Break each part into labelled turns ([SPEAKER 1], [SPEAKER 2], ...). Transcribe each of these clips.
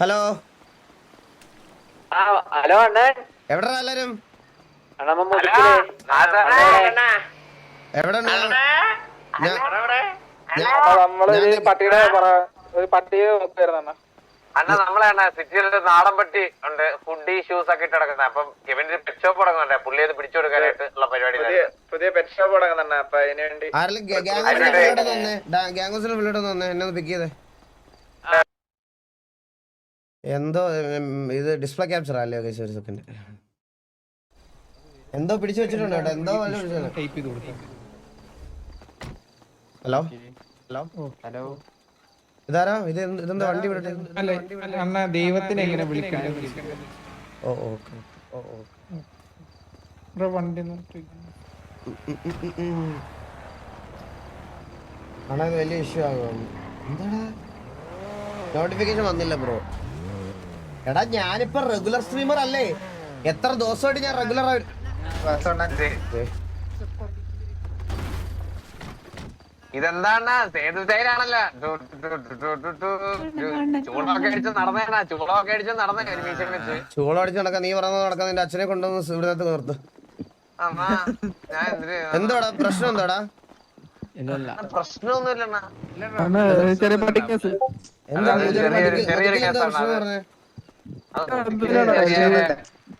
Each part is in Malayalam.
[SPEAKER 1] ഹലോ.
[SPEAKER 2] ആ ഹലോ അണ്ണൻ
[SPEAKER 1] എവിടെ എല്ലാരും? എവിടെ
[SPEAKER 3] നമ്മളൊരു പട്ടിയുടെ ഒരു പട്ടിയെ നോക്കുവായിരുന്നു അണ്ണാ.
[SPEAKER 4] അണ്ണ നമ്മളെ അണ്ണാ സിറ്റിയിലെ നാടൻ പട്ടി ഉണ്ട്. ഫുഡ് ഷൂസ് ഒക്കെ ഇട്ട് കിടക്കുന്നത് അപ്പം ഇവന്റെ പെറ്റ് ഷോപ്പ് തുടങ്ങുന്നുണ്ട് പുള്ളി അത് പിടിച്ചു കൊടുക്കാനായിട്ട് ഉള്ള പരിപാടി
[SPEAKER 3] പുതിയ പെറ്റ് ഷോപ്പ് തുടങ്ങുന്നുണ്ട് അപ്പൊ
[SPEAKER 1] അതിനുവേണ്ടി എന്നെ പിക്ക് ചെയ്തേ. എന്തോ ഇത് ഡിസ്പ്ലേ ക്യാപ്ചർ അല്ലേ ഓക്കെ ഒരു സെക്കൻഡ് എന്തോ പിടിച്ചു വെച്ചിട്ടുണ്ട് കേട്ടോ എന്തോ ഹലോ ഹലോ
[SPEAKER 2] ഹലോ
[SPEAKER 1] ഇതാരാ? ഇത് ഇതെന്താ വണ്ടി വിടട്ടെ?
[SPEAKER 5] അല്ല അണ്ണ ദൈവത്തിനെ എങ്ങനെ വിളിക്കണ്ടത്
[SPEAKER 1] ഓ ഓക്കെ ഓ ഓ.
[SPEAKER 5] ബ്രോ വണ്ടി നിർത്തി.
[SPEAKER 1] ആണോ ഇത് വലിയ ഇഷ്യൂ ആകും. എന്താടാ? നോട്ടിഫിക്കേഷൻ വന്നില്ല ബ്രോ എടാ ഞാനിപ്പോ റെഗുലർ സ്ട്രീമർ അല്ലേ? എത്ര ദിവസമായിട്ട് ഞാൻ റെഗുലർ
[SPEAKER 4] ഇതെന്താണ്? സേതു സൈലാണല്ലോ അടിച്ച് നടന്നേണ ചൂളമൊക്കെ അടിച്ച് നടന്നേ ഒരു മീശം വെച്ച്.
[SPEAKER 1] ചൂളം അടിച്ച് നടക്കാൻ നീ പറയുന്നത് നടക്കാൻ നിന്റെ അച്ഛനെ കൊണ്ടുവന്ന് ഇവിടുന്ന് നിർത്ത്. എന്താടാ? പ്രശ്നം എന്താടാ?
[SPEAKER 4] പ്രശ്നമൊന്നുമില്ല
[SPEAKER 5] അണ്ണാ, ചെറിയ
[SPEAKER 4] കേസാണ്
[SPEAKER 1] പ്രശ്നം പറഞ്ഞേ?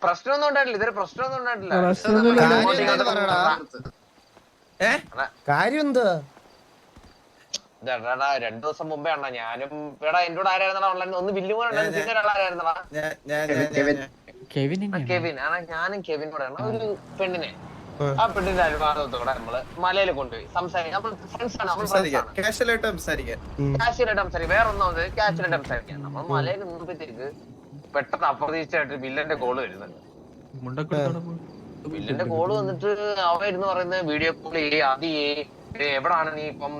[SPEAKER 4] പ്രശ്നമൊന്നും ഉണ്ടായിട്ടില്ല. ഇതൊരു പ്രശ്നമൊന്നും ഉണ്ടായിട്ടില്ല.
[SPEAKER 1] കാര്യം എന്താ
[SPEAKER 4] രണ്ടു ദിവസം മുമ്പേ അണ്ണ ഞാനും എടാ എന്റെ കൂടെ ആരായിരുന്നടാ ഓൺലൈൻ ഒന്ന് ബില്ല് പോലെ പിന്നെ ഒരാളായിരുന്നടാ കെവിൻ ആണാ ഞാനും കെവിൻ കൂടെ ഒരു പെണ്ണിനെ. ആ. പെണ്ണിന്റെ അനുവാദത്തോടെ നമ്മൾ മലയിൽ കൊണ്ടുപോയി സംസാരിക്കാം നമ്മൾ ഫ്രണ്ട്സ് ആണ്.
[SPEAKER 3] കാഷ്വലായിട്ട് സംസാരിക്കാൻ
[SPEAKER 4] കാശിലായിട്ട് സംസാരിക്കും. വേറെ ഒന്നാമത് കാശിലായിട്ട് സംസാരിക്കാം. നമ്മൾ മലയിൽ നിന്നപ്പോഴത്തേക്ക് പെട്ടെന്ന് അപ്രതീക്ഷിതമായിട്ട് വില്ലന്റെ കോൾ വരുന്നുണ്ട് വില്ലന്റെ കോൾ വന്നിട്ട് അവരുന്ന് പറയുന്നത് വീഡിയോ കോൾ ചെയ്യേ അത് ചെയ്യേ. എവിടാണ് നീ ഇപ്പം?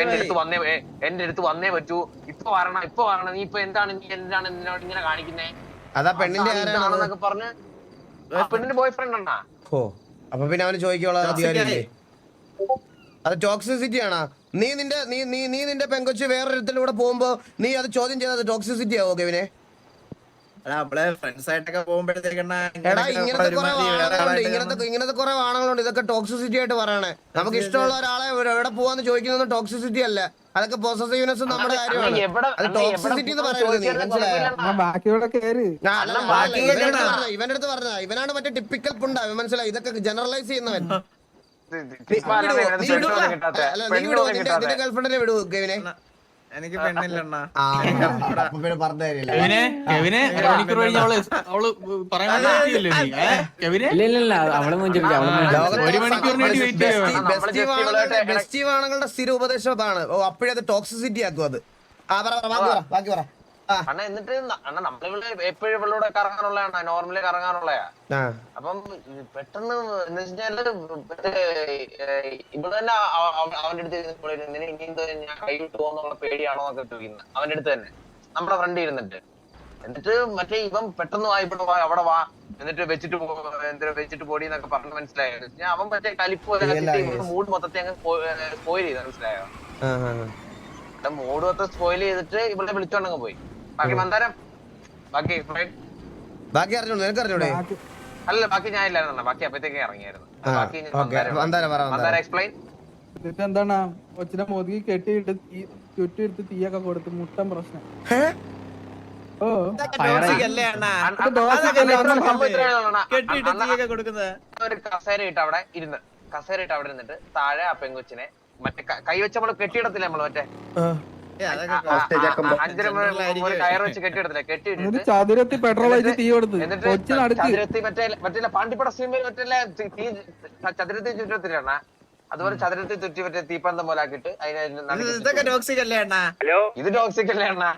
[SPEAKER 4] എന്റെ അടുത്ത് വന്നേ എന്റെ അടുത്ത് വന്നേ പറ്റൂ. ഇപ്പൊ വരണം ഇപ്പൊ വരണം. നീ ഇപ്പൊ എന്താണ് നീ എന്താണ് എന്നോട് ഇങ്ങനെ കാണിക്കുന്നേ?
[SPEAKER 1] അതാ പെണ്ണിന്റെ
[SPEAKER 4] ആരാണെന്നൊക്കെ പറഞ്ഞ് പെണ്ണിന്റെ ബോയ് ഫ്രണ്ട് ഉണ്ടാ
[SPEAKER 1] ഓ അപ്പൊ പിന്നെ അവന് ചോദിക്കാനുള്ള അധികാരമില്ലേ? അത് ടോക്സിസിറ്റി ആണോ? നീ നിന്റെ നീ നീ നീ നിന്റെ പെങ്കൊച്ച് വേറൊരിടത്തിലൂടെ പോകുമ്പോ നീ അത് ചോദ്യം ചെയ്തത് ടോക്സിസിറ്റി ആവോ കെവിനെ?
[SPEAKER 3] നമ്മളെ ഫ്രണ്ട്സ് ആയിട്ടൊക്കെ പോകുമ്പോഴത്തേക്കണ്ണ
[SPEAKER 1] ഇങ്ങനത്തെ കുറെ വാണങ്ങളുണ്ട് ഇങ്ങനത്തെ ഇങ്ങനത്തെ കുറെ വാണങ്ങളുണ്ട് ഇതൊക്കെ ടോക്സിസിറ്റി ആയിട്ട് പറയണേ. നമുക്ക് ഇഷ്ടമുള്ള ഒരാളെ എവിടെ പോവാന്ന് ചോദിക്കുന്നത് ടോക്സിസിറ്റി അല്ല. അതൊക്കെ പോസസീവ്നെസ് നമ്മുടെ കാര്യമാണ്. അത് ടോക്സിസിറ്റി എന്ന് പറയുന്നത് ഇവന്റെ അടുത്ത് പറഞ്ഞതാ ഇവനാണ് മറ്റേ ടിപ്പിക്കൽ പുണ്ട. ഇവൻ മനസ്സിലായി? ഇതൊക്കെ ജനറലൈസ് ചെയ്യുന്നവൻ. നീ വിടുവോ? നിന്റെ നിന്റെ ഗേൾഫ്രണ്ടിനെ വിടുവോ കെവിനെ
[SPEAKER 3] എനിക്ക് പെണ്ണില്ലണ്ണ
[SPEAKER 1] പിന്നെ
[SPEAKER 6] കെവിനെ കെവിനെ അരമണിക്കൂർ കഴിഞ്ഞ് അവൾ അവൾ പറയാൻ നിർത്തിയില്ലേ നീ. ഏ? കെവിനെ?
[SPEAKER 2] ഇല്ല ഇല്ല ഇല്ല അവളെ.
[SPEAKER 6] ഒരു മണിക്കൂറിന് വേണ്ടി
[SPEAKER 1] വെയിറ്റ് സ്ഥിര ഉപദേശം അതാണ്. ടോക്സിസിറ്റി ആക്കും അത്. ആ പറ പറ, ബാക്കി പറ ബാക്കി പറ ആ
[SPEAKER 4] അണ്ണ എന്നിട്ട് അണ്ണ നമ്മളിവിടെ എപ്പോഴും ഇവളോടെ കറങ്ങാനുള്ളതാണ് നോർമലി കറങ്ങാനുള്ളയാ. അപ്പം പെട്ടെന്ന് എന്ന് വെച്ചാൽ ഇവിടെ തന്നെ അവ- അവ- അവന്റെ അടുത്ത് നിന്നെ ഇനി എന്തോ ഞാൻ കൈവിട്ട് പോകുന്നുള്ള പേടിയാണോ എന്നൊക്കെ ചോദിക്കുന്നത് അവന്റെ അടുത്ത് തന്നെ. നമ്മുടെ ഫ്രണ്ട് ഇരുന്നിട്ട്. എന്നിട്ട് മറ്റേ ഇവൻ പെട്ടെന്ന് വാ ഇവിടെ വാ അവിടെ വാ. എന്നിട്ട് വെച്ചിട്ട് എന്തിനാ വെച്ചിട്ട് പോടി എന്നൊക്കെ പറഞ്ഞ് മനസ്സിലായത് ഞാൻ അവൻ മറ്റേ കലിപ്പ് മൂഡ് മൊത്തത്തെ അങ്ങ് സ്പോയിൽ ചെയ്ത് മനസ്സിലായോ. മൂഡ് മൊത്തം സ്പോയിൽ ചെയ്തിട്ട് ഇവിടെ വിളിച്ചോണ്ടങ്ങ് പോയി. ബാക്കി മന്ദാരം? ബാക്കി ഫ്രണ്ട്
[SPEAKER 1] ബാക്കി അറിഞ്ഞോളൂ നിനക്ക് അറിഞ്ഞൂടെ?
[SPEAKER 4] അല്ല ബാക്കി ഞാൻ ഇല്ലായിരുന്നു ബാക്കി അപ്പഴത്തേക്ക് ഇറങ്ങിയായിരുന്നു. ബാക്കി. എക്സ്പ്ലെയിൻ
[SPEAKER 5] എന്നിട്ട് എന്താണ് കൊച്ചിനെ മോദിക്ക് കെട്ടിയിട്ട് തീ ചുറ്റിയെടുത്ത് തീയൊക്കെ കൊടുത്ത് മുട്ടൻ പ്രശ്നം. ഓ.
[SPEAKER 3] കെട്ടിയിട്ട് തീയൊക്കെ കൊടുക്കുന്നത്.
[SPEAKER 4] ഒരു കസേര ഇട്ട് അവിടെ ഇരുന്ന്. കസേര ഇട്ട് അവിടെ ഇരുന്നിട്ട് താഴെ ആ പെങ്കൊച്ചിനെ മറ്റേ കൈവച്ച് കൈ വെച്ച് നമ്മൾ കെട്ടിയിടത്തില്ല നമ്മൾ മറ്റേ?
[SPEAKER 1] ആ.
[SPEAKER 3] ഏ, അതൊക്കെ
[SPEAKER 4] ആ, ആ, ആ, അഞ്ചര ഒരു കയറ് വെച്ച് കെട്ടിയിടത്തില്ല?
[SPEAKER 5] എന്നിട്ട്
[SPEAKER 4] കെട്ടിയിട്ടിട്ട്
[SPEAKER 5] ചതുരത്തി പെട്രോൾ അടിച്ച് തീ കൊടുത്ത്. കൊച്ചി നടുക്ക്.
[SPEAKER 4] ചതുരത്തി മറ്റേ മറ്റേ പാണ്ടിപ്പട സിനിമയിൽ മറ്റേ തീ- ചുറ്റത്തിലാണ്? അതുപോലെ ചതുരത്തിൽ ചുറ്റി മറ്റേ തീപ്പന്തം പോലെ ആക്കിട്ട് അതിനെ നടുക്ക്
[SPEAKER 3] ഇത് ഇതൊക്കെ ടോക്സിക് അല്ലേ അണ്ണാ?
[SPEAKER 4] ഇത് ടോക്സിക് അല്ലേ അണ്ണാ?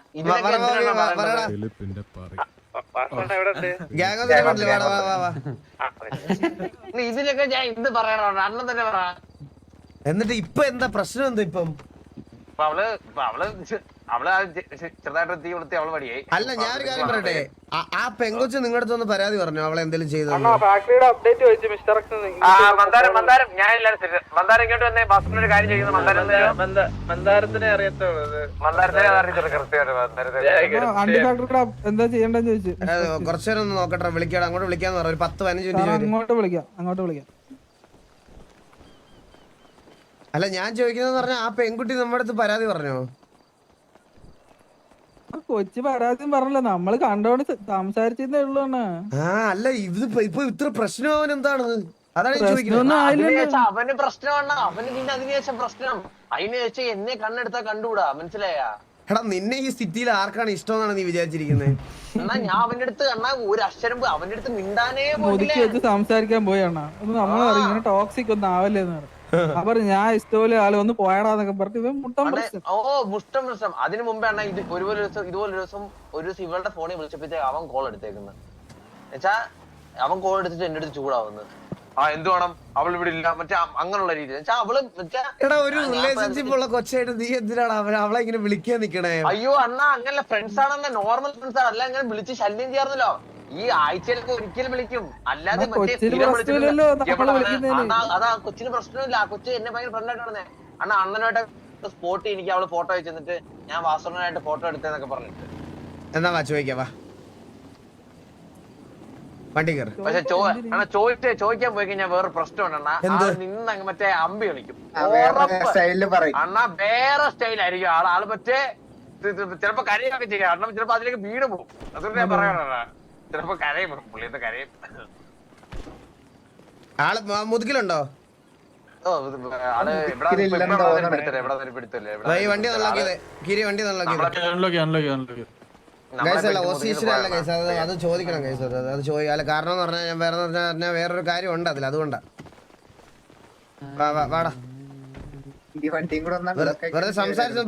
[SPEAKER 4] ഇതിനൊക്കെ ഞാൻ എന്ത് പറയണോ? അണ്ണൻ തന്നെ പറ.
[SPEAKER 1] എന്നിട്ട് ഇപ്പൊ എന്താ പ്രശ്നം എന്താ ഇപ്പം?
[SPEAKER 4] ഇപ്പൊ അവൾ ഇപ്പൊ അവൾ ചെ- അവൾ ആ ചെ- ചെ- ചെറുതായിട്ട് തീ കൊടുത്തി അവൾ പടിയായി
[SPEAKER 1] അല്ല ഞാനൊരു കാര്യം പറയട്ടെ. ആ- പെങ്കൊച്ച് നിങ്ങളുടെ അടുത്ത് ഒന്ന് പരാതി പറഞ്ഞു? അവളെ എന്തെങ്കിലും ചെയ്തു
[SPEAKER 3] ഫാക്ടറിയുടെ അപ്ഡേറ്റ് വെച്ച് മിസ്റ്റർ
[SPEAKER 4] ആ മന്ദാരം മന്ദാരം. ഞാൻ എല്ലാരും ശരി. മന്ദാരം ഇങ്ങോട്ട് വന്നേ. ഒരു കാര്യം ചെയ്യുന്നു മന്ദാരം ഒന്ന്
[SPEAKER 3] മന്ദാരത്തിനെ അറിയത്തുള്ളൂ
[SPEAKER 4] മന്ദാരത്തിനെ അറിയത്തില്ല കൃത്യമായിട്ട്
[SPEAKER 5] എന്താ ചെയ്യേണ്ടെന്ന് ചോദിച്ചു?
[SPEAKER 1] കുറച്ചു നേരം ഒന്ന് നോക്കട്ടെ വിളിക്കാം അങ്ങോട്ട് വിളിക്കാന്ന് പറഞ്ഞു ഒരു പത്ത് പതിനഞ്ച് മിനിറ്റ്
[SPEAKER 5] അങ്ങോട്ട് വിളിക്കാം അങ്ങോട്ട് വിളിക്കാം.
[SPEAKER 1] അല്ല ഞാൻ ചോദിക്കുന്നത് പറഞ്ഞ ആ പെൺകുട്ടി നമ്മുടെ അടുത്ത് പരാതി പറഞ്ഞോ?
[SPEAKER 5] കൊച്ചു പരാതിയും പറഞ്ഞല്ലോ. നമ്മൾ കണ്ടോണ്ട് സംസാരിച്ചേ ഉള്ളൂ.
[SPEAKER 1] ആ അല്ല ഇത് ഇപ്പൊ- ഇത്ര പ്രശ്നം അവൻ എന്താണ്? അതാണ് ചോദിക്കുന്നത്.
[SPEAKER 4] അവന് പ്രശ്നമാണ് അവന് പിന്നെ അതിന് ശേഷം പ്രശ്നം. അതിന് ശേഷം എന്നെ കണ്ണെടുത്താ കണ്ടുകൂടാ. മനസ്സിലായാ?
[SPEAKER 1] എടാ നിന്നെ ഈ സിറ്റിയിൽ ആർക്കാണ് ഇഷ്ടം എന്നാണ് നീ വിചാരിച്ചിരിക്കുന്നത്
[SPEAKER 4] എന്നാ ഞാൻ അവന്റെ അടുത്ത് കണ്ണാ ഒരു അക്ഷരം അവന്റെ അടുത്ത് മിണ്ടാനേ
[SPEAKER 5] സംസാരിക്കാൻ പോയാണ് അണ്ണാ. നമ്മൾ പറയും ടോക്സിക് ഒന്നും ആവല്ലേന്ന് അവർ ഞാൻ ഇഷ്ടപോലെ ആൾ ഒന്ന് പോയടാന്നൊക്കെ പറഞ്ഞു മുട്ടം പ്രശ്നം
[SPEAKER 4] ഓ മുഷ്ടം പ്രശ്നം അതിനു മുമ്പേ അണ്ണ ഇത് ഒരുപോലെ ദിവസം ഇതുപോലെ ഒരു ദിവസം ഒരു ദിവസം ഇവളുടെ ഫോണിൽ വിളിച്ചപ്പോഴത്തേക്ക് അവൻ കോൾ എടുത്തേക്കുന്നത് എന്നുവെച്ചാ അവൻ കോൾ എടുത്തിട്ട് എന്റെ അടുത്ത് ചൂടാവുന്നത് ആ എന്ത് വേണം? അവൾ ഇവിടെ ഇല്ല. മറ്റേ അങ്ങനെയുള്ള രീതി. അവൾ
[SPEAKER 1] എടാ ഒരു റിലേഷൻഷിപ്പ് ഉള്ള കൊച്ചായിട്ട് നീ എന്തിനാണ് അവൻ അവളെ ഇങ്ങനെ വിളിക്കാൻ നിക്കണേ?
[SPEAKER 4] അയ്യോ അണ്ണ അങ്ങനല്ല. ഫ്രണ്ട്സ് ആണെന്ന നോർമൽ ഫ്രണ്ട്സ് ആണ് അല്ല അങ്ങനെ വിളിച്ച് ശല്യം ചെയ്യാറുന്നല്ലോ ഈ ആഴ്ചയിലൊക്കെ ഒരിക്കലും വിളിക്കും. അല്ലാതെ മറ്റേ
[SPEAKER 5] കൊച്ചിന്
[SPEAKER 4] സ്ഥിരം വിളിച്ചിട്ടില്ല. അതാ കൊച്ചിന് പ്രശ്നമില്ല. ആ കൊച്ചു എന്നെ ഭയങ്കര ഫ്രണ്ടായിട്ട് പറഞ്ഞേ അണ്ണ അണ്ണനായിട്ട് സ്പോട്ട് എനിക്ക് അവൾ ഫോട്ടോ അയച്ചു തന്നിട്ട് ഞാൻ വാസുണ്ണനായിട്ട് ഫോട്ടോ എടുത്തേന്നൊക്കെ പറഞ്ഞിട്ട്.
[SPEAKER 1] എന്നാ വാ ചോദിക്കാം വാ. വണ്ടി കയറി
[SPEAKER 4] പക്ഷെ അണ്ണാ ചോദിച്ചേ ചോദിക്കാൻ പോയി കഴിഞ്ഞാൽ വേറെ പ്രശ്നമുണ്ട് അണ്ണാ. നിന്ന് അങ്ങ് മറ്റേ അമ്പി കളിക്കും അണ്ണാ വേറെ സ്റ്റൈലായിരിക്കും ആൾ. ആൾ മറ്റേ ചിലപ്പോ കരയൊക്കെ ചെയ്യാം. അണ്ണ ചിലപ്പോ അതിലേക്ക് വീട് പോകും അതുകൊണ്ട് ഞാൻ പറയണ ചിലപ്പോ കരയും കരയും. ആൾ
[SPEAKER 1] വണ്ടി കിരി വണ്ടി അത് ചോദിക്കണം അത് ചോദിക്കാം അല്ല കാരണം എന്ന് പറഞ്ഞാൽ ഞാൻ വേറെ പറഞ്ഞാൽ വേറൊരു കാര്യം ഉണ്ട് അതിൽ അതുകൊണ്ടാ. വാടാ.
[SPEAKER 7] ഈ വണ്ടിയും കൂടെ
[SPEAKER 1] വെറുതെ സംസാരിച്ചത്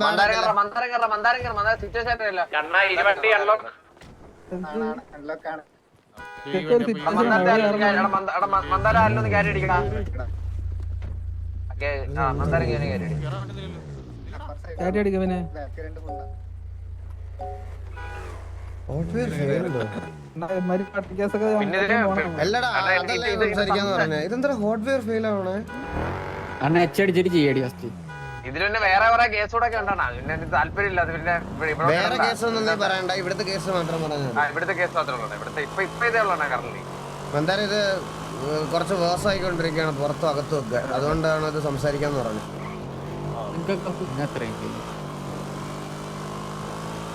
[SPEAKER 1] ഇതെന്താ ഹോട്ട്വെയർ ഫെയിൽ ആവണേ?
[SPEAKER 2] അണ്ണ എച്ച് അടിച്ചിട്ട് ചെയ്യടി ഫസ്റ്റ്
[SPEAKER 4] പിന്നെ വേറെ കുറെ കേസ് കൂടെ ഒക്കെ ഉണ്ടാണ് പിന്നെ എനിക്ക് താല്പര്യമില്ല. അത് പിന്നെ ഇവിടെ- ഇവിടെ
[SPEAKER 1] വേറെ
[SPEAKER 4] ഉണ്ടല്ലോ.
[SPEAKER 1] കേസ് ഒന്നും നീ പറയണ്ട. ഇവിടുത്തെ കേസ് മാത്രം പറഞ്ഞാൽ
[SPEAKER 4] ആ, ഇവിടുത്തെ കേസ് മാത്രമേ ഉള്ളൂ ഇവിടുത്തെ ഇപ്പൊ ഇപ്പൊ ഇതേ ഉള്ളൂ കറന്റ്
[SPEAKER 1] എന്തായാലും ഇത് കുറച്ച് വേഴ്സായിക്കൊണ്ടിരിക്കുകയാണ് പുറത്തും അകത്തും ഒക്കെ. അതുകൊണ്ടാണ് ഇത് സംസാരിക്കാന്ന് പറഞ്ഞത്.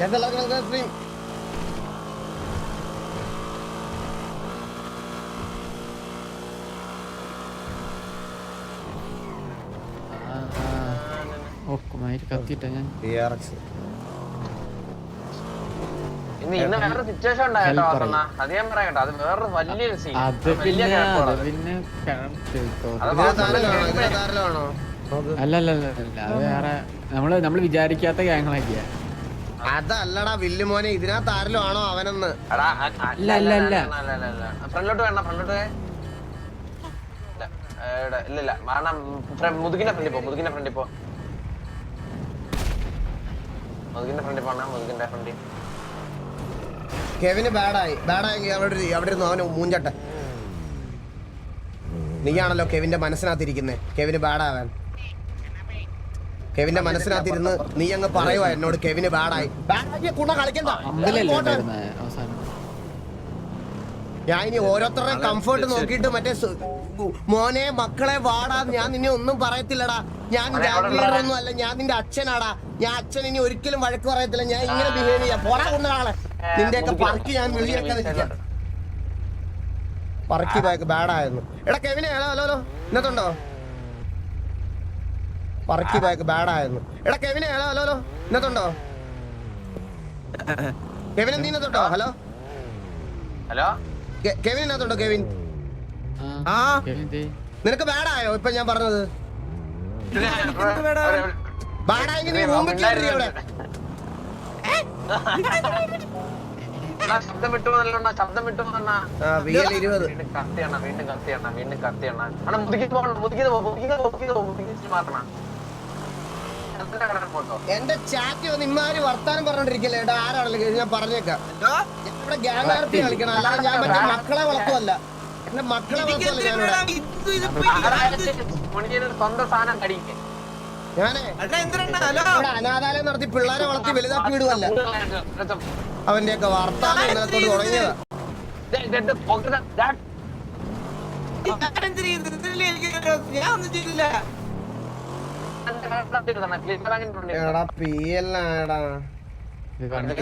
[SPEAKER 1] എല്ലാവർക്കും നമുക്ക് stream.
[SPEAKER 2] ആ, ആ. ഓ കത്തിട്ട ഞാൻ.
[SPEAKER 4] ഇന്ന് ഇന്ന് വേറെ സിറ്റുവേഷൻ ഉണ്ടായിട്ടോ വാസണ്ണ അത് ഞാൻ പറയാം കേട്ടോ അത് വേറൊരു വലിയൊരു സീൻ
[SPEAKER 2] അത് പിന്നെ അത് പിന്നെ? അല്ല അല്ല അല്ല അല്ല അത് വേറെ നമ്മൾ നമ്മൾ വിചാരിക്കാത്ത ഗ്യാങ്ങളൊക്കെയാ
[SPEAKER 1] അതല്ലടാ വില്ലുമോനെ ഇതിനകത്ത് ആരിലും ആണോ അവനെന്ന്.
[SPEAKER 4] അല്ല, അല്ല, അല്ല. ഫ്രണ്ടിലോട്ട് വേണ്ട ഫ്രണ്ടിലോട്ട് ഇല്ല, ഇല്ല കാരണം മുതുകിന്റെ ഫ്രണ്ടിപ്പോ മുതുകിന്റെ ഫ്രണ്ടിൽ പോ. മുതുകിന്റെ ഫ്രണ്ടിൽ പോണ മുതുകിന്റെ ഫ്രണ്ടിൽ
[SPEAKER 1] കെവിന് ബാഡായി ബാഡായെങ്കിൽ അവിടെ ഒരു- അവിടെ ഇരുന്നു അവന് മൂഞ്ചട്ടെ. നീയാണല്ലോ കെവിന്റെ മനസ്സിനകത്തിരിക്കുന്നേ. കെവിന് ബാഡാവാൻ കെവിന്റെ മനസ്സിനകത്തിരുന്ന് നീ അങ്ങ് പറയുവാ എന്നോട് കെവിന് ബാഡായി ബാഡാക്കിയ കുണ കളിക്കണ്ട. ഞാൻ ഇനി ഓരോരുത്തരുടെ കംഫർട്ട് നോക്കിയിട്ട് മറ്റേ മോനെ മക്കളെ വാടാ. ഞാൻ നിന്നെ ഒന്നും പറയത്തില്ലടാ. ഞാൻ ഒന്നും അല്ല ഞാൻ നിന്റെ അച്ഛനാടാ. ഞാൻ അച്ഛൻ ഇനി ഒരിക്കലും വഴക്ക് പറയത്തില്ല. ഞാൻ ഇങ്ങനെ ബിഹേവ് ചെയ്യാം. പോടാ കൊണ്ടാളെ നിന്റെയൊക്കെ പറക്കി ഞാൻ വിളിയൊക്കെ പറക്കി ബാക്ക് ബാഡായിരുന്നു എടാ കെവിനെ ഹലോ ഹലോ ഹലോ. ഇന്നത്തുണ്ടോ? പറക്കി ബാക്ക് ബാഡായിരുന്നു എടാ കെവിനെ ഹലോ ഹലോ ഹലോ. ഇന്നത്തുണ്ടോ? കെവിനെ നീ ഇന്നത്തുണ്ടോ ഹലോ?
[SPEAKER 4] ഹലോ
[SPEAKER 1] കെവിൻ ഇന്നത്തുണ്ടോ കെവിൻ?
[SPEAKER 2] ആ?
[SPEAKER 1] നിനക്ക് ബാഡായോ ഇപ്പൊ ഞാൻ പറഞ്ഞത്. ബാഡായെങ്കിൽ നീ കയറി അവിടെ.
[SPEAKER 4] ശബ്ദം വിട്ടു ശബ്ദം വിട്ടു വീണ്ടും വീണ്ടും മുതുക്കി പോകണം മാറണം
[SPEAKER 1] എന്റെ ചാറ്റ് വന്ന് ഇമാര് വർത്താനം പറഞ്ഞോണ്ടിരിക്കല്ലേ. ഏട്ടാ ആരാണല്ലോ ഞാൻ പറഞ്ഞേക്കാം. ഇവിടെ ഗ്യാങ് ആർത്തി കളിക്കണം. അല്ലാതെ ഞാൻ മറ്റേ മക്കളെ വളർത്തുമല്ല
[SPEAKER 4] സ്വന്തം സാധനം
[SPEAKER 1] ഞാനേ അനാഥാലയം നടത്തി പിള്ളേരെ വളർത്തി വലുതാക്കി വിടുവല്ല. അവന്റെയൊക്കെ വർത്താനം ഇന്നലത്തോട് തുടങ്ങിയതാ. എടാ പി എല്ലാടാ
[SPEAKER 2] ഇത് വണ്ടി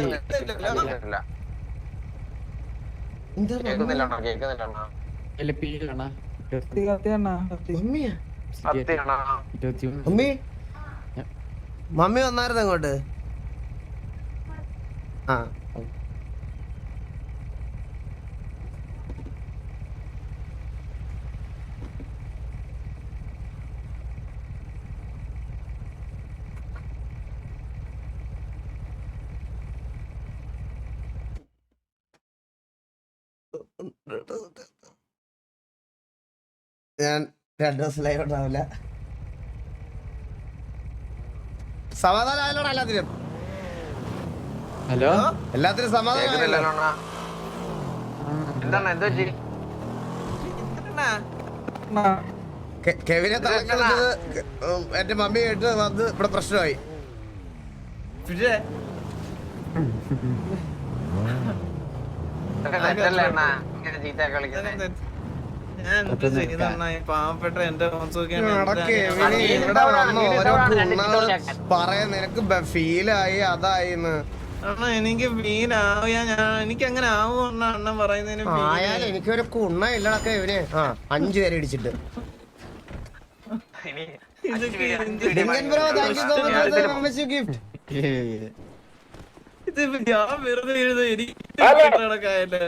[SPEAKER 1] മമ്മി വന്നായിരുന്നു അങ്ങോട്ട്. ആ. ഞാൻ രണ്ടു ദിവസം ലൈവ് ഉണ്ടാവില്ല. സമാധാനമായാലോടാ എല്ലാത്തിനും.
[SPEAKER 2] ഹലോ?
[SPEAKER 1] എല്ലാത്തിനും
[SPEAKER 4] സമാധാനം എന്താണ് എന്താ
[SPEAKER 1] കെവിനെ തളക്കുന്നത് എന്റെ മമ്മി കേട്ട് വന്ന് ഇവിടെ പ്രശ്നമായി.
[SPEAKER 4] ഇങ്ങനെ ചീത്ത കളിക്കുന്നത്
[SPEAKER 6] ഞാൻ എന്ത് ചെയ്തണ്ണാ ഈ പാവപ്പെട്ട എന്റെ
[SPEAKER 1] പറയാൻ നിനക്ക് ഫീലായി അതായിന്ന്.
[SPEAKER 6] അണ്ണാ എനിക്ക് ഫീലാവുക ഞാൻ എനിക്ക് അങ്ങനെ ആവും അണ്ണൻ പറയുന്നതിന്
[SPEAKER 1] ആയാലും എനിക്കൊരു കുണ്ണ ഇല്ലടാ കെവിന് ആ അഞ്ചു പേരെ ഇടിച്ചിട്ട്.
[SPEAKER 6] ഇത് ഞാൻ വെറുതെ എഴുതും എനിക്ക് നടക്കായല്ലേ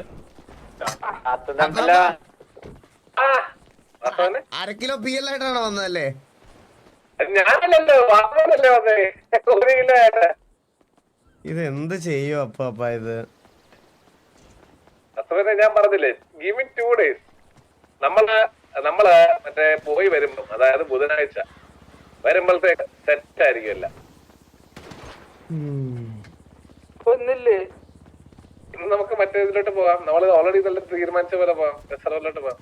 [SPEAKER 1] അര കിലോ പി എൽ ആയിട്ടാണ് വന്നതല്ലേ?
[SPEAKER 3] ഞാനല്ലോ വാസനല്ലേ വന്നേ. ഒരു കിലോ ആയിട്ട്.
[SPEAKER 1] ഇത് എന്ത് ചെയ്യും അപ്പ അപ്പ ഇത്
[SPEAKER 3] അസുഖനെ ഞാൻ പറഞ്ഞില്ലേ ഗിവ് ഇൻ ടു ഡേയ്സ് നമ്മൾ നമ്മൾ മറ്റേ പോയി വരുമ്പോ അതായത് ബുധനാഴ്ച വരുമ്പോഴത്തേക്ക് സെറ്റ് ആയിരിക്കും എല്ലാം.
[SPEAKER 5] ഒന്നില്ലേ
[SPEAKER 3] ഇന്ന് നമുക്ക് മറ്റേ ഇതിലോട്ട് പോവാം നമ്മൾ ഓൾറെഡി നല്ല തീരുമാനിച്ച പോലെ പോവാം റിസർവിലോട്ട് പോവാം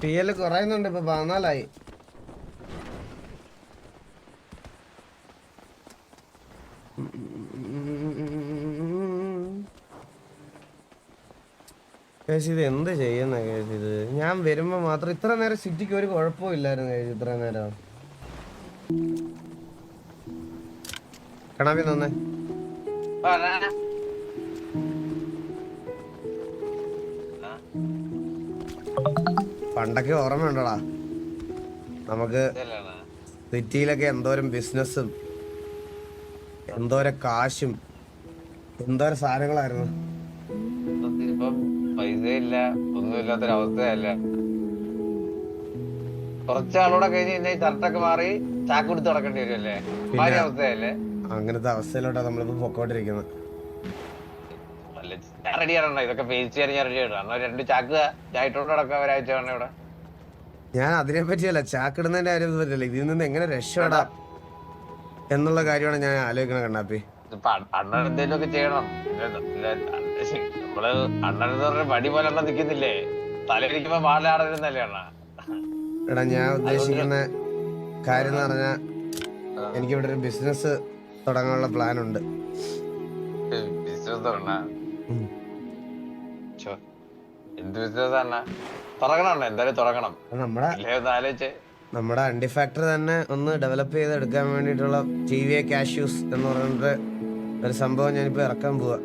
[SPEAKER 1] പി എൽ കുറയുന്നുണ്ട് ഇപ്പൊ പതിനാലായി. കേസ് ഇത് എന്ത് ചെയ്യുന്ന കേസ് ഇത്? ഞാൻ വരുമ്പോ മാത്രം ഇത്ര നേരം സിറ്റിക്ക് ഒരു കുഴപ്പവും ഇല്ലായിരുന്നു കേസ് ഇത്ര നേരം. കണാവി നന്നേ. പണ്ടൊക്കെ ഓർമ്മയുണ്ടടാ നമുക്ക് സിറ്റിയിലൊക്കെ എന്തോരം ബിസിനസ്സും എന്തോരം കാശും എന്തോരം സാധനങ്ങളായിരുന്നു.
[SPEAKER 4] പൈസയില്ല പൈസ ഇല്ല ഒന്നുമില്ലാത്തൊരവസ്ഥയല്ല. കുറച്ചാളൂടെ കഴിഞ്ഞ് കഴിഞ്ഞാൽ ഷർട്ടൊക്കെ മാറി നടക്കേണ്ടി വരുമല്ലേ അവസ്ഥയല്ലേ
[SPEAKER 1] അങ്ങനത്തെ അവസ്ഥയിലോട്ടാ നമ്മളിപ്പോ പൊക്കോണ്ടിരിക്കുന്നത്
[SPEAKER 4] ഞാൻ റെഡി ആണോ ഇതൊക്കെ ഞാൻ റെഡി ആണ് അണ്ണാ രണ്ട് ചാക്ക് ഞാൻ ഇട്ടോണ്ട് നടക്കാം ഒരാഴ്ച വേണേ ഇവിടെ.
[SPEAKER 1] ഞാൻ അതിനെ പറ്റിയല്ല ചാക്കിടുന്നതിന്റെ കാര്യം പറ്റില്ല. ഇതിൽ നിന്ന് എങ്ങനെ രക്ഷപ്പെടാം എന്നുള്ള കാര്യമാണ് ഞാൻ ആലോചിക്കണം കണ്ണാപ്പി.
[SPEAKER 4] അണ്ണൻ ചെയ്യണം. നമ്മൾ പറഞ്ഞ പോലെ എണ്ണം നിക്കുന്നില്ലേ തലയിരിക്കുമ്പോ വാളാടരുന്നല്ലേ അണ്ണ?
[SPEAKER 1] എടാ ഞാൻ ഉദ്ദേശിക്കുന്ന കാര്യം എന്ന് പറഞ്ഞാൽ എനിക്കിവിടെ ഒരു ബിസിനസ് തുടങ്ങാനുള്ള പ്ലാൻ ഉണ്ട്.
[SPEAKER 4] ബിസിനസ് തുടങ്ങണ ചോ, എന്ത് ബിസിനസ് അണ്ണ തുടങ്ങണം അണ്ണ എന്തായാലും തുടങ്ങണം
[SPEAKER 1] അത് നമ്മുടെ അണ്ടി ഫാക്ടറി തന്നെ ഒന്ന് ഡെവലപ്പ് ചെയ്തെടുക്കാൻ വേണ്ടിയിട്ടുള്ള ടി വി കാഷ്യൂസ് എന്ന് പറഞ്ഞിട്ട് ഒരു സംഭവം ഞാനിപ്പോ ഇറക്കാൻ പോവാ.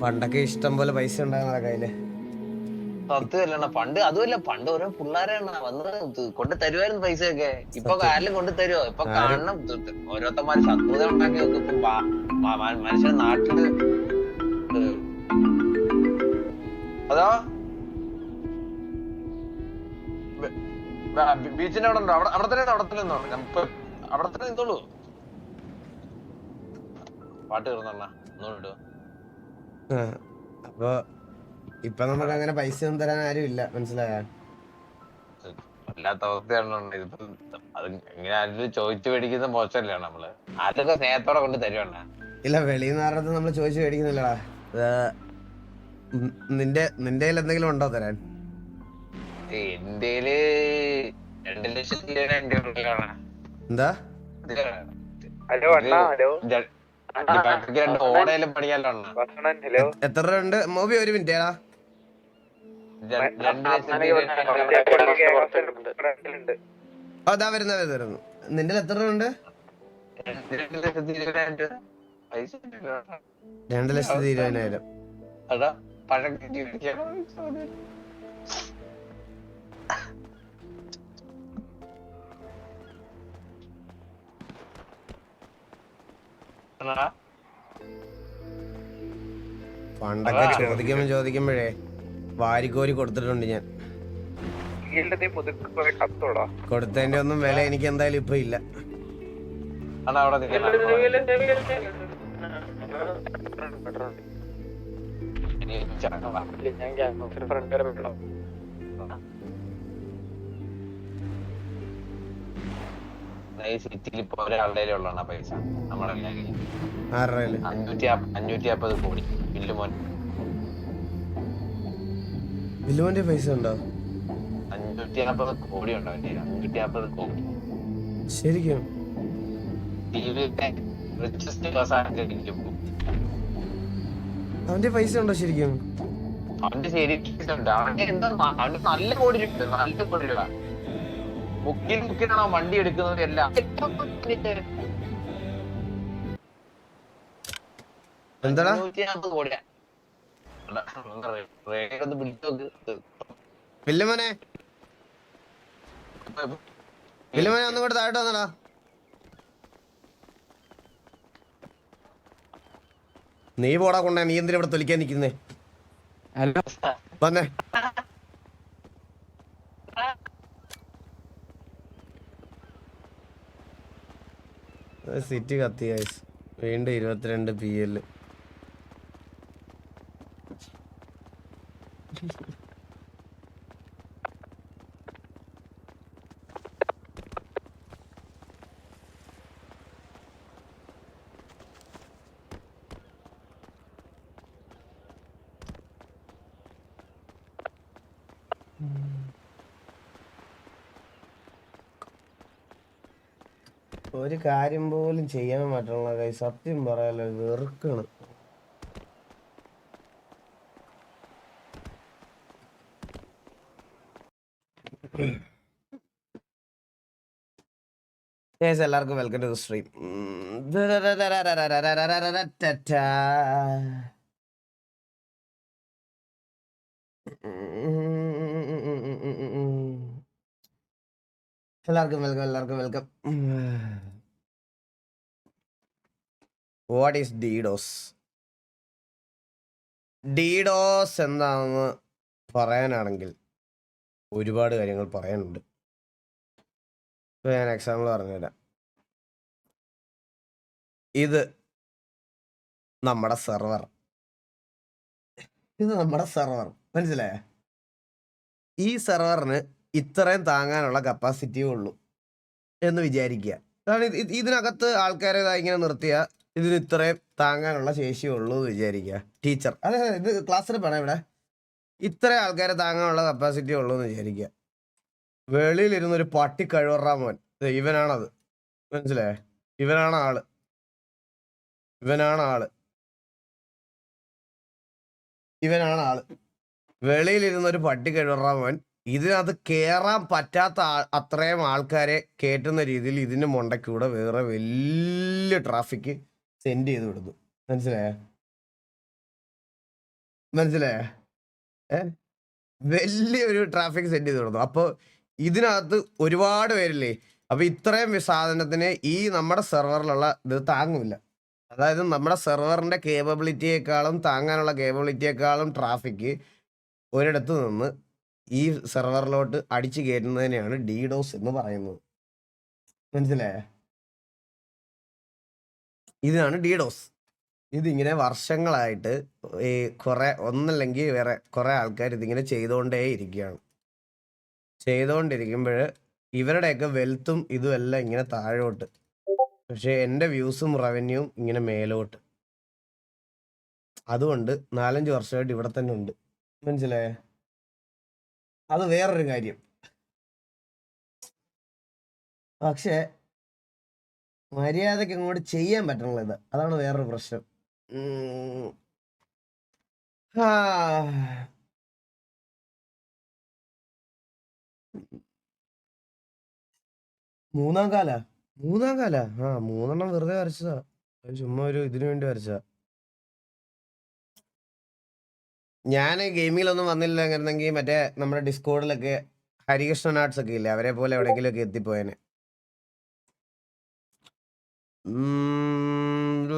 [SPEAKER 1] പണ്ടൊക്കെ ഇഷ്ടം പോലെ പൈസ ഉണ്ടാകുന്ന കയ്യിൽ.
[SPEAKER 4] സത്യമല്ല പണ്ട് അതുമല്ല പണ്ട് ഓരോ പിള്ളേരാണ് വന്ന് കൊണ്ട് തരുമായിരുന്നു പൈസ ഒക്കെ ഇപ്പൊ ആരെങ്കിലും കൊണ്ട് തരുമോ ഇപ്പൊ കാണണം. ഓരോരുത്തന്മാര് ശത്രുത ഉണ്ടാക്കി മനുഷ്യൻ നാട്ടിൽ അതോ? ബീച്ചിന്റെ അവിടെ ഉണ്ടോ? അവിടെ തന്നെ അവിടെ തന്നെ നിന്നോ അവിടെ തന്നെ നിന്നോളൂ. പാട്ട് കയറുന്നോ
[SPEAKER 1] അപ്പൊ ഇപ്പൊ നമുക്ക് അങ്ങനെ പൈസ ഒന്നും തരാൻ ആരും ഇല്ല. മനസ്സിലായ?
[SPEAKER 4] അല്ലാത്ത അവസ്ഥയാണ് ഇതിപ്പോ അത് ഇങ്ങനെ ആരും ചോദിച്ചു മേടിക്കുന്ന മോശമല്ലേ നമ്മൾ? ആരൊക്കെ സ്നേഹത്തോടെ കൊണ്ട് തരുവണ്ണ
[SPEAKER 1] ഇല്ല വെളിയിൽ നിന്ന് ആരുടെ നമ്മൾ ചോദിച്ചു മേടിക്കുന്നില്ലടാ. നിന്റെ നിന്റെ കയ്യിൽ എന്തെങ്കിലും ഉണ്ടോ തരാൻ?
[SPEAKER 4] ഇന്ത്യയിൽ രണ്ട് ലക്ഷത്തി രണ്ട്
[SPEAKER 1] എന്താ?
[SPEAKER 3] ഹലോ അണ്ണാ ഹലോ.
[SPEAKER 4] അണ്ണ
[SPEAKER 3] ഹലോ.
[SPEAKER 1] എത്ര രൂപ ഉണ്ട്? മോബി ഒരു മിനിറ്റ് ഏടാ
[SPEAKER 4] ര- രണ്ട് ലക്ഷത്തി
[SPEAKER 3] ഉണ്ട്
[SPEAKER 1] അതാ വരുന്ന വരുന്നു നിന്റെ എത്ര രൂപ. ഉണ്ട്
[SPEAKER 4] രണ്ട് ലക്ഷത്തി ഇരുപതിനായിരം.
[SPEAKER 1] പണ്ടൊക്കെ ചോദിക്കുമ്പോ ചോദിക്കുമ്പോഴേ വാരിക്കോരി കൊടുത്തിട്ടുണ്ട് ഞാൻ. കൊടുത്തതിന്റെ ഒന്നും വില എനിക്ക് എന്തായാലും ഇപ്പൊ ഇല്ല.
[SPEAKER 4] പൈസ? അഞ്ഞൂറ്റി അഞ്ഞൂറ്റി അമ്പത് കോടി. ബില്ല് മോൻ
[SPEAKER 1] വില്ലുവിന്റെ പൈസ ഉണ്ടോ?
[SPEAKER 4] അഞ്ഞൂറ്റി കോടി ഉണ്ടോ എന്റെ അഞ്ഞൂറ്റി അമ്പത് കോടി.
[SPEAKER 1] ശരിക്കും? അവന്റെ പൈസ ഉണ്ടോ ശരിക്കും?
[SPEAKER 4] അവന്റെ എന്താ അവന്റെ നല്ല കോടി രൂപ നല്ല കോടി രൂപ മുക്കിൽ മുക്കിലാണോ വണ്ടി എടുക്കുന്നത് എല്ലാം?
[SPEAKER 1] വില്ലുമോനെ വില്ലുമോനെ ഒന്നും കൂടെ താഴോട്ട് വന്നടാ. നീ പോടാ കൊണ്ടേ നീ എന്തിനാ ഇവിടെ തൊലിക്കാൻ നിക്കുന്നേ?
[SPEAKER 2] ഹലോ.
[SPEAKER 1] വന്നേ. സിറ്റി കത്തി വീണ്ടും ഇരുപത്തിരണ്ട് പി എൽ ഒരു കാര്യം പോലും ചെയ്യാൻ പറ്റണ കൈ സത്യം പറയാലോ വെറുക്കാണ് എല്ലാവർക്കും വെൽക്കം ടു സ്ട്രീം എല്ലാവർക്കും വെൽക്കം എല്ലാവർക്കും welcome what is DDoS DDoS എന്താണെന്ന് പറയാനാണെങ്കിൽ ഒരുപാട് കാര്യങ്ങൾ പറയാനുണ്ട്. ഇപ്പോൾ ഞാൻ എക്സാമ്പിൾ പറഞ്ഞുതരാം. ഇത് നമ്മുടെ സെർവർ ഇത് നമ്മുടെ സെർവർ മനസ്സിലായ? ഈ സെർവറിന് ഇത്രയും താങ്ങാനുള്ള കപ്പാസിറ്റിയേ ഉള്ളൂ എന്ന് വിചാരിക്കുക. ഇതിനകത്ത് ആൾക്കാരെ ഇങ്ങനെ നിർത്തിയ ഇതിന് ഇത്രയും താങ്ങാനുള്ള ശേഷിയേ ഉള്ളൂ എന്ന് വിചാരിക്കുക. ടീച്ചർ. അതെ ഇത് ക്ലാസ്സിൽ പറയാം ഇവിടെ. ഇത്ര ആൾക്കാരെ താങ്ങാനുള്ള കപ്പാസിറ്റി ഉള്ളൂ എന്ന് വിചാരിക്കുക. വെളിയിലിരുന്ന് ഒരു പട്ടി കഴിവറാ മോൻ. ഇവനാണത്. മനസ്സിലേ ഇവനാണ് ആൾ. ഇവനാണ് ആൾ. ഇവനാണ് ആൾ. വെളിയിലിരുന്ന ഒരു പട്ടി കഴിവറാ മോൻ. ഇതിനകത്ത് കേറാൻ പറ്റാത്ത അത്രയും ആൾക്കാരെ കയറ്റുന്ന രീതിയിൽ ഇതിന്റെ മൊണ്ടയ്ക്കൂടെ വേറെ വലിയ ട്രാഫിക് സെൻഡ് ചെയ്ത് വിടുന്നു. മനസ്സിലായ? മനസ്സിലായ? ഏ? വലിയൊരു ട്രാഫിക് സെൻഡ് ചെയ്ത് കൊടുത്തു അപ്പോൾ ഇതിനകത്ത് ഒരുപാട് പേരില്ലേ? അപ്പോൾ ഇത്രയും സാധനത്തിന് ഈ നമ്മുടെ സെർവറിലുള്ള ഇത് താങ്ങുമില്ല അതായത് നമ്മുടെ സെർവറിന്റെ കേപ്പബിലിറ്റിയേക്കാളും താങ്ങാനുള്ള കേപ്പബിലിറ്റിയേക്കാളും ട്രാഫിക് ഒരിടത്ത് നിന്ന് ഈ സെർവറിലോട്ട് അടിച്ചു കയറ്റുന്നതിനെയാണ് ഡീഡോസ് എന്ന് പറയുന്നത്. മനസ്സിലായ? ഇതാണ് ഡീഡോസ് ഇതിങ്ങനെ വർഷങ്ങളായിട്ട് ഈ കുറെ ഒന്നല്ലെങ്കിൽ വേറെ കുറെ ആൾക്കാർ ഇതിങ്ങനെ ചെയ്തുകൊണ്ടേ ഇരിക്കുകയാണ്. ചെയ്തുകൊണ്ടിരിക്കുമ്പോൾ ഇവരുടെയൊക്കെ വെൽത്തും ഇതും എല്ലാം ഇങ്ങനെ താഴോട്ട്. പക്ഷേ എന്റെ വ്യൂസും റവന്യൂവും ഇങ്ങനെ മേലോട്ട്. അതുകൊണ്ട് നാലഞ്ച് വർഷമായിട്ട് ഇവിടെ തന്നെ ഉണ്ട്. മനസ്സിലായേ? അത് വേറൊരു കാര്യം. പക്ഷേ മര്യാദയ്ക്ക് അങ്ങോട്ട് ചെയ്യാൻ പറ്റണല്ലോ ഇത്. അതാണ് വേറൊരു പ്രശ്നം. മൂന്നാം കാല? മൂന്നാം കാല? ആ മൂന്നെണ്ണം വെറുതെ വരച്ചതാ. ചുമ്മാ ഒരു ഇതിനു വേണ്ടി വരച്ചതാ. ഞാൻ ഗെയിമിലൊന്നും വന്നില്ലായിരുന്നെങ്കിൽ മറ്റേ നമ്മുടെ ഡിസ്കോഡിലൊക്കെ ഹരികൃഷ്ണൻ ആർട്സ് ഒക്കെ ഇല്ലേ? അവരെ പോലെ എവിടെയെങ്കിലും ഒക്കെ എത്തിപ്പോയനെ. ഉം,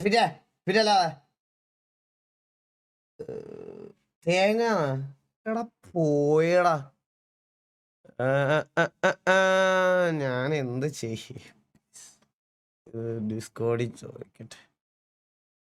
[SPEAKER 1] പിന്നെ ഫിറ്റല്ലാതെ. ഏഹ്, തേങ്ങ. എടാ പോയടാ. ഞാൻ എന്ത് ചെയ്യും? ഡിസ്കോഡിൽ ചോദിക്കട്ടെ.